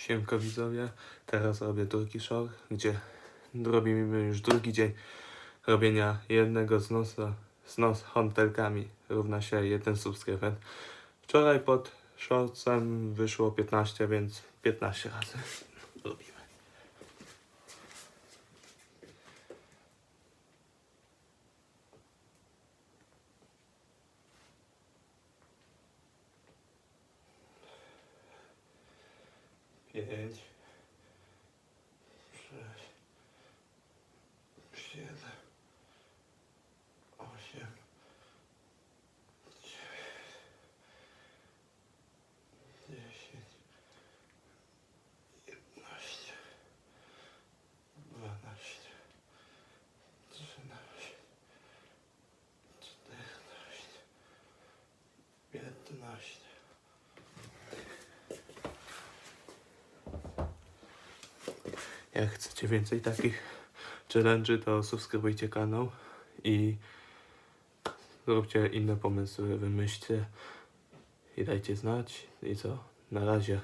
Siemka widzowie, teraz robię turkey shore, gdzie robimy już drugi dzień robienia jednego znosa, znos hontelkami równa się jeden subskrybent. Wczoraj pod shortsem wyszło 15, więc 15 razy Pięć, Jak chcecie więcej takich challenge'y, to subskrybujcie kanał i zróbcie inne pomysły, wymyślcie i dajcie znać. I co? Na razie.